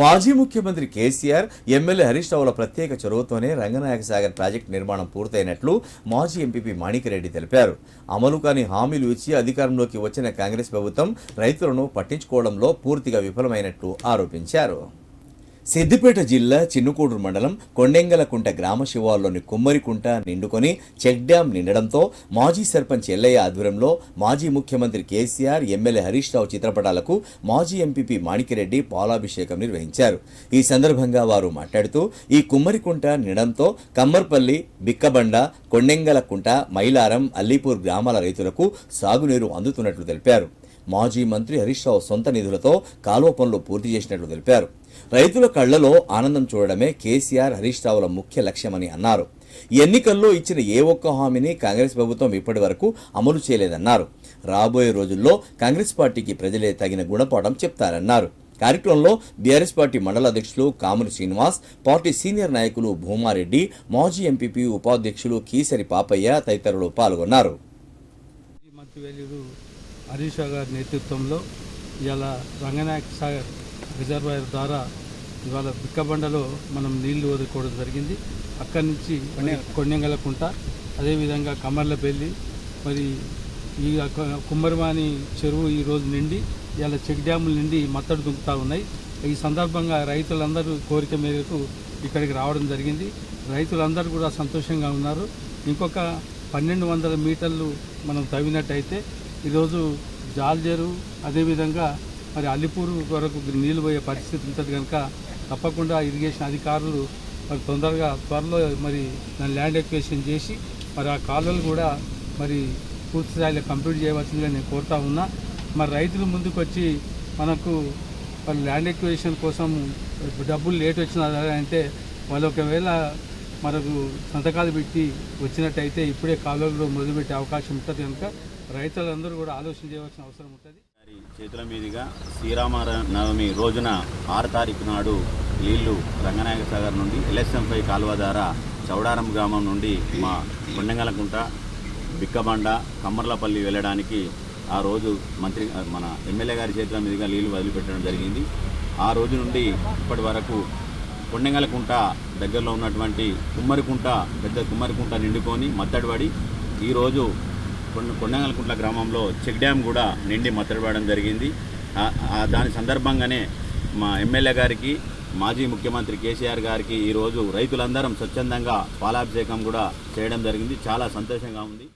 మాజీ ముఖ్యమంత్రి KCR MLA Harish Ravula ప్రత్యేక చొరవతోనే రంగనాయక సాగర్ ప్రాజెక్టు నిర్మాణం పూర్తయినట్లు మాజీ ఎంపీపీ మాణికరెడ్డి తెలిపారు. అమలు కాని హామీలు ఇచ్చి అధికారంలోకి వచ్చిన కాంగ్రెస్ ప్రభుత్వం రైతులను పట్టించుకోవడంలో పూర్తిగా విఫలమైనట్లు ఆరోపించారు. సిద్దిపేట జిల్లా చిన్నుకూడూరు మండలం కొండెంగలకుంట గ్రామ శివాల్లోని కుమ్మరికుంట నిండుకొని చెక్ డ్యాం నిండడంతో మాజీ సర్పంచ్ ఎల్లయ్య ఆధ్వర్యంలో మాజీ ముఖ్యమంత్రి కేసీఆర్ ఎమ్మెల్యే హరీష్ రావు చిత్రపటాలకు మాజీ ఎంపీపీ మాణికిరెడ్డి పాలాభిషేకం నిర్వహించారు. ఈ సందర్భంగా వారు మాట్లాడుతూ ఈ కుమ్మరికుంట నిండడంతో కమ్మర్పల్లి బిక్కబండ కొండెంగలకుంట మైలారం అల్లీపూర్ గ్రామాల రైతులకు సాగునీరు అందుతున్నట్లు తెలిపారు. మాజీ మంత్రి హరీష్ రావు సొంత నిధులతో కాలువ పనులు పూర్తి చేసినట్లు తెలిపారు. రైతుల కళ్ళలో ఆనందం చూడడమే కేసీఆర్ హరీష్ రావుల ముఖ్య లక్ష్యమని అన్నారు. ఎన్నికల్లో ఇచ్చిన ఏ ఒక్క హామీని కాంగ్రెస్ ప్రభుత్వం ఇప్పటి వరకు అమలు చేయలేదన్నారు. రాబోయే రోజుల్లో కాంగ్రెస్ పార్టీకి ప్రజలే తగిన గుణపాఠం చెప్తారన్నారు. కార్యక్రమంలో బీఆర్ఎస్ పార్టీ మండల అధ్యక్షులు కాముని శ్రీనివాస్ పార్టీ సీనియర్ నాయకులు భూమారెడ్డి మాజీ ఎంపీపీ ఉపాధ్యక్షులు కీసరి పాపయ్య తదితరులు పాల్గొన్నారు. హరీష్ గారి నేతృత్వంలో ఇవాళ రంగనాయక సాగర్ రిజర్వాయర్ ద్వారా ఇవాళ బిక్కబండలో మనం నీళ్ళు వదులుకోవడం జరిగింది. అక్కడి నుంచి కొండెంగలకుంట అదేవిధంగా కమర్లపల్లి మరి ఈ కుమ్మరివాణి చెరువు ఈ రోజు నిండి ఇవాళ చెక్ డ్యాముల నుండి మత్తడి దుంకుతా ఉన్నాయి. ఈ సందర్భంగా రైతులందరూ కోరిక మేరకు ఇక్కడికి రావడం జరిగింది. రైతులందరూ కూడా సంతోషంగా ఉన్నారు. ఇంకొక పన్నెండు వందల మీటర్లు మనం తవ్వినట్టయితే ఈరోజు జాల్జరు అదేవిధంగా మరి అల్లిపూరు వరకు నీళ్ళు పోయే పరిస్థితి ఉంటుంది కనుక తప్పకుండా ఇరిగేషన్ అధికారులు మరి తొందరగా త్వరలో మరి దాని ల్యాండ్ ఎక్వేషన్ చేసి మరి ఆ కాలువలు కూడా మరి పూర్తి స్థాయిలో కంప్లీట్ చేయవలసిందిగా నేను కోరుతా ఉన్నా. మరి రైతులు ముందుకు వచ్చి మనకు వాళ్ళ ల్యాండ్ ఎక్వేషన్ కోసం డబ్బులు లేట్ వచ్చిన అంటే వాళ్ళు ఒకవేళ మనకు సంతకాలు పెట్టి వచ్చినట్టయితే ఇప్పుడే కాలువలు మొదలుపెట్టే అవకాశం ఉంటుంది కనుక రైతులందరూ కూడా ఆలోచన చేయవలసిన అవసరం ఉంటుంది. చేతుల మీదుగా శ్రీరామ నవమి రోజున ఆరు తారీఖు నాడు నీళ్ళు రంగనాయక సాగర్ నుండి ఎల్ఎస్ఎంపై కాలువ ద్వారా చౌడారం గ్రామం నుండి మా కొండంగలకుంట బిక్కబండ కమ్మర్లపల్లి వెళ్ళడానికి ఆ రోజు మంత్రి మన ఎమ్మెల్యే గారి చేతుల మీదుగా నీళ్ళు వదిలిపెట్టడం జరిగింది. ఆ రోజు నుండి ఇప్పటి వరకు కొండంగలకుంట దగ్గరలో ఉన్నటువంటి కుమ్మరికుంట పెద్ద కుమ్మరికుంట నిండుకొని మత్తడిపడి ఈరోజు కొండ కొండంగలకుంట్ల గ్రామంలో చెక్ డ్యామ్ కూడా నిండి మత్తడిపడడం జరిగింది. దాని సందర్భంగానే మా ఎమ్మెల్యే గారికి మాజీ ముఖ్యమంత్రి కేసీఆర్ గారికి ఈరోజు రైతులందరం స్వచ్ఛందంగా పాలాభిషేకం కూడా చేయడం జరిగింది. చాలా సంతోషంగా ఉంది.